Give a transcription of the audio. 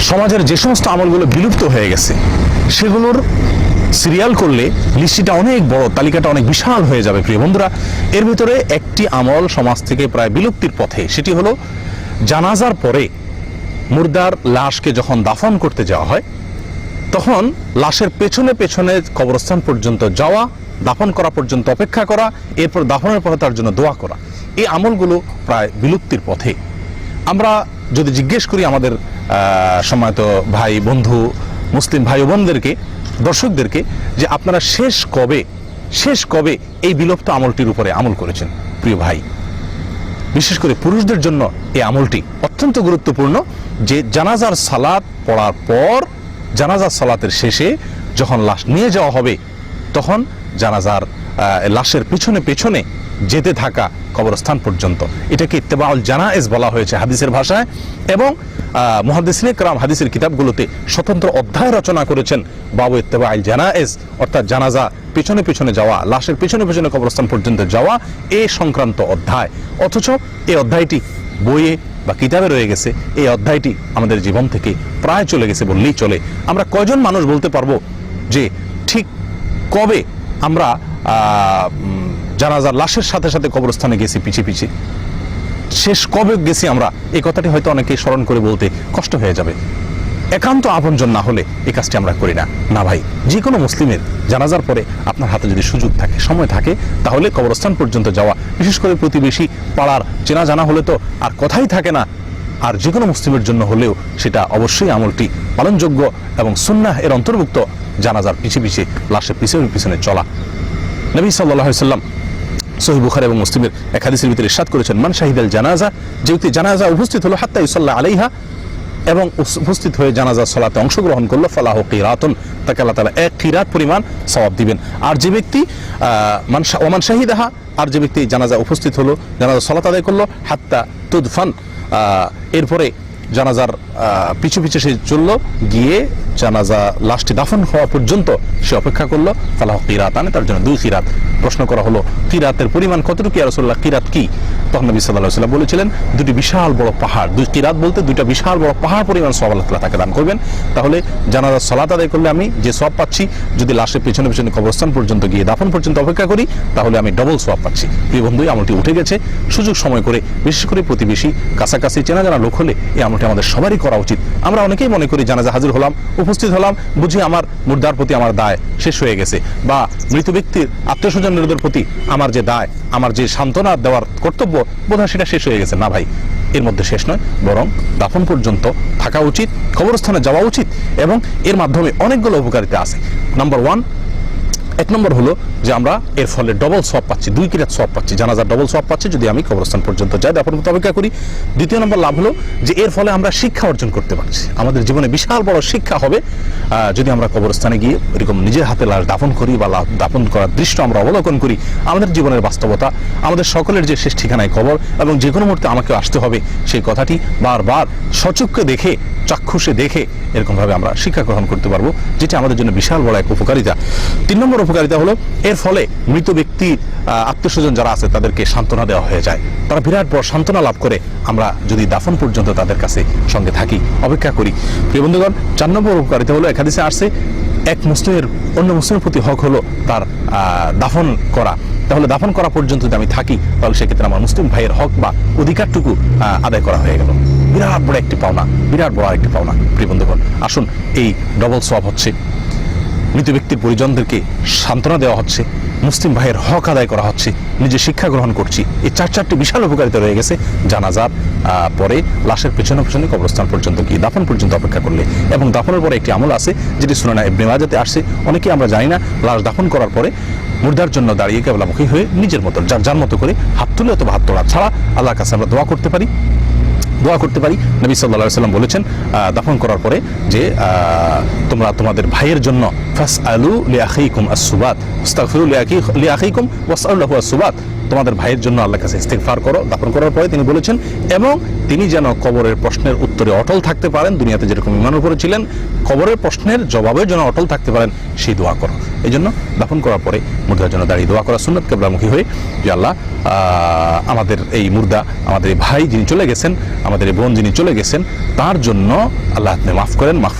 সমাজের যে সমস্ত আমলগুলো বিলুপ্ত হয়ে গেছে, সেগুলোর সিরিয়াল করলে লিস্টিটা অনেক বড়, তালিকাটা অনেক বিশাল হয়ে যাবে, প্রিয় বন্ধুরা। এর ভিতরে একটি আমল সমাজ থেকে প্রায় বিলুপ্তির পথে, সেটি হলো জানাজার পরে মুর্দার লাশকে যখন দাফন করতে যাওয়া হয়, তখন লাশের পেছনে পেছনে কবরস্থান পর্যন্ত যাওয়া, দাফন করা পর্যন্ত অপেক্ষা করা, এরপর দাফনের পরে তার জন্য দোয়া করা। এই আমলগুলো প্রায় বিলুপ্তির পথে। আমরা যদি জিজ্ঞেস করি আমাদের সম্মানিত ভাই, বন্ধু, মুসলিম ভাই বোনদেরকে, দর্শকদেরকে, যে আপনারা শেষ কবে শেষ কবে এই বিলুপ্ত আমলটির উপরে আমল করেছেন, প্রিয় ভাই? বিশেষ করে পুরুষদের জন্য এই আমলটি অত্যন্ত গুরুত্বপূর্ণ যে জানাজার সালাত পড়ার পর, জানাজার সালাতের শেষে যখন লাশ নিয়ে যাওয়া হবে, তখন জানাজার লাশের পিছনে পেছনে যেতে থাকা কবরস্থান পর্যন্ত। এটাকে ইত্তেবাউল জানায়েজ বলা হয়েছে হাদিসের ভাষায় এবং মহাদিসিনে কালাম হাদিসের কিতাবগুলোতে স্বতন্ত্র অধ্যায় রচনা করেছেন বাবু ইত্তেবা আল জানায়েজ। অর্থাৎ জানাজা পিছনে পিছনে যাওয়া, লাশের পিছনে পিছনে কবরস্থান পর্যন্ত যাওয়া এ সংক্রান্ত অধ্যায়। অথচ এই অধ্যায়টি বইয়ে বা কিতাবে রয়ে গেছে। এই অধ্যায়টি আমাদের জীবন থেকে প্রায় চলে গেছে বললেই চলে। আমরা কয়জন মানুষ বলতে পারব যে ঠিক কবে আমরা জানাজার লাশের সাথে সাথে কবরস্থানে গেছি, পিছিয়ে পিছিয়ে। শেষ কবে গেছি আমরা এই কথাটি হয়তো অনেকে স্মরণ করে বলতে কষ্ট হয়ে যাবে। একান্ত আপনজন না হলে এই কাজটি আমরা করি না। না ভাই যে কোনো মুসলিমের জানাজার পরে আপনার হাতে যদি সুযোগ থাকে, সময় থাকে, তাহলে কবরস্থান পর্যন্ত যাওয়া, বিশেষ করে প্রতিবেশী পাড়ার চেনা জানা হলে তো আর কথাই থাকে না। আর যে কোনো মুসলিমের জন্য হলেও সেটা অবশ্যই আমলটি পালনযোগ্য এবং সুন্নাহ এর অন্তর্ভুক্ত জানাজার পিছিয়ে পিছিয়ে লাশের পিছনে পিছনে চলা। নবী সাল্লাহ সাল্লাম সহি বুখার এবং মুসলিমের এক হাদিসের ভিতরে ইরশাদ করেছেন, মান শাহিদ আল জানাজা যে ব্যক্তি জানাজা উপস্থিত হলো, হাত্তা ইসাল্লাহ আলাইহা এবং উপস্থিত হয়ে জানাজা সলাতে অংশগ্রহণ করল, ফালাহ কিরাতুন তাকে আল্লাহ তালা এক কিরাত পরিমাণ সওয়াব দিবেন। আর যে ব্যক্তি মান ওমান শাহিদাহা, আর যে ব্যক্তি জানাজা উপস্থিত হলো, জানাজা সলাত আদায় করল, হাত্তা তুদফান এরপরে জানাজার পিছু পিছু সে চলল, গিয়ে জানাজা লাশটি দাফন হওয়া পর্যন্ত সে অপেক্ষা করল। ফালাহ কিরাত আনে, তার জন্য দুই কিরাত। প্রশ্ন করা হলো, কিরাতের পরিমাণ কতটুকু? রসল্লাহ কিরাত কি? তখন নবী সাল্লাহ সাল্লাম বলেছিলেন, দুটি বিশাল বড় পাহাড়। দুই কিরাত বলতে দুইটা বিশাল বড় পাহাড় পরিমাণ সব আল্লাহ তালা তাকে দান করবেন। তাহলে জানাজার সলাত আদায় করলে আমি যে সব পাচ্ছি, যদি লাশের পেছনে পেছনে কবরস্থান পর্যন্ত গিয়ে দাফন পর্যন্ত অপেক্ষা করি, তাহলে আমি ডবল সোয়াব পাচ্ছি। প্রিয় বন্ধু আমলটি উঠে গেছে। সুযোগ সময় করে, বিশেষ করে প্রতিবেশী, কাছাকাছি চেনা জানা লোক হলে এই আমলটি আমাদের সবারই করা উচিত। আমরা অনেকেই মনে করি জানাজা হাজির হলাম, উপস্থিত হলাম, বুঝি আমার মুর্দার প্রতি আমার দায় শেষ হয়ে গেছে বা মৃত ব্যক্তির আত্মীয় স্বজনদের প্রতি আমার যে দায়, আমার যে সান্ত্বনা দেওয়ার কর্তব্য বোধহয় সেটা শেষ হয়ে গেছে। না ভাই, এর মধ্যে শেষ নয়। বরং দাফন পর্যন্ত থাকা উচিত, কবরস্থানে যাওয়া উচিত এবং এর মাধ্যমে অনেকগুলো উপকারিতা আছে। নাম্বার ওয়ান এক নম্বর হলো যে আমরা এর ফলে ডবল সব পাচ্ছি, দুই কিরাত সব পাচ্ছি, জানাজার ডবল সব পাচ্ছি যদি আমি কবরস্থান পর্যন্ত যাই করতে অপেক্ষা করি। দ্বিতীয় নম্বর লাভ হলো যে এর ফলে আমরা শিক্ষা অর্জন করতে পারছি। আমাদের জীবনে বিশাল বড় শিক্ষা হবে যদি আমরা কবরস্থানে গিয়ে এরকম নিজের হাতে লাশ দাফন করি বা দাফন করার দৃশ্য আমরা অবলোকন করি, আমাদের জীবনের বাস্তবতা, আমাদের সকলের যে শেষ ঠিকানায় কবর এবং যে কোনো মুহূর্তে আমাকে আসতে হবে সেই কথাটি বারবার সচক্ষে দেখে চাক্ষুষে দেখে এরকমভাবে আমরা শিক্ষা গ্রহণ করতে পারব, যেটা আমাদের জন্য বিশাল বড় এক উপকারিতা। তিন নম্বর উপকারিতা হলো, এর ফলে মৃত ব্যক্তির আত্মীয় স্বজন যারা আছে, তাদেরকে সান্ত্বনা দেওয়া হয়ে যায়। তারা বিরাট বড় সান্ত্বনা লাভ করে আমরা যদি দাফন পর্যন্ত তাদের কাছে সঙ্গে থাকি। অপেক্ষা করি। প্রিয় বন্ধুগণ, চার নম্বর উপকারিতা হলো একাদিসে আসছে, এক মুসলিমের অন্য মুসলিমের প্রতি হক হলো তার দাফন করা। তাহলে দাফন করা পর্যন্ত যদি আমি থাকি, তাহলে সেক্ষেত্রে আমার মুসলিম ভাইয়ের হক বা অধিকারটুকু আদায় করা হয়ে গেল। বিরাট বড় একটি পাওনা, বিরাট বড় একটি পাওনা। প্রিয় বন্ধুগণ, আসুন, এই ডবল সব হচ্ছে। মৃত ব্যক্তির পরিজনদেরকে সান্ত্বনা দেওয়া হচ্ছে। মুসলিম ভাইয়ের হক আদায় করা হচ্ছে। নিজে শিক্ষা গ্রহণ করছি। এই চার চারটি বিশাল উপকারিতা রয়ে গেছে জানাজার পরে লাশের পেছনে পেছনে কবরস্থান পর্যন্ত গিয়ে দাফন পর্যন্ত অপেক্ষা করলে। এবং দাফনের পরে একটি আমল আছে, যেটি সুনানা ইবনে মাজাতে আসছে। অনেকেই আমরা জানি না, লাশ দাফন করার পরে মুর্দার জন্য দাঁড়িয়ে কেবলামুখী হয়ে নিজের মতো, যার যার মতো করে হাত তুলে অথবা হাত তোলা ছাড়া আল্লাহর কাছে আমরা দোয়া করতে পারি। দোয়া করতে পারি। নবী সাল্লাহ সাল্লাম বলেছেন দাফন করার পরে যে তোমরা তোমাদের ভাইয়ের জন্য ফাস আলু লিয়াহিকুম আসুবাত আসুবাত তোমাদের ভাইয়ের জন্য আল্লাহর কাছে ইস্তেগফার করো, দাফন করার পরে তিনি বলেছেন, এবং তিনি যেন কবরের প্রশ্নের উত্তরে অটল থাকতে পারেন, দুনিয়াতে যেরকম ইমানের উপরে ছিলেন, কবরের প্রশ্নের জবাবে যেন অটল থাকতে পারেন, সেই দোয়া করো। এই জন্য দাফন করার পরে মুর্দার জন্য দাঁড়িয়ে দোয়া করা সুন্নত কেবলামুখী হয়ে যে আল্লাহ আমাদের এই মুর্দা, আমাদের এই ভাই যিনি চলে গেছেন, আমাদের এই বোন যিনি চলে গেছেন, তার জন্য আল্লাহ আপনি মাফ করেন, মাফ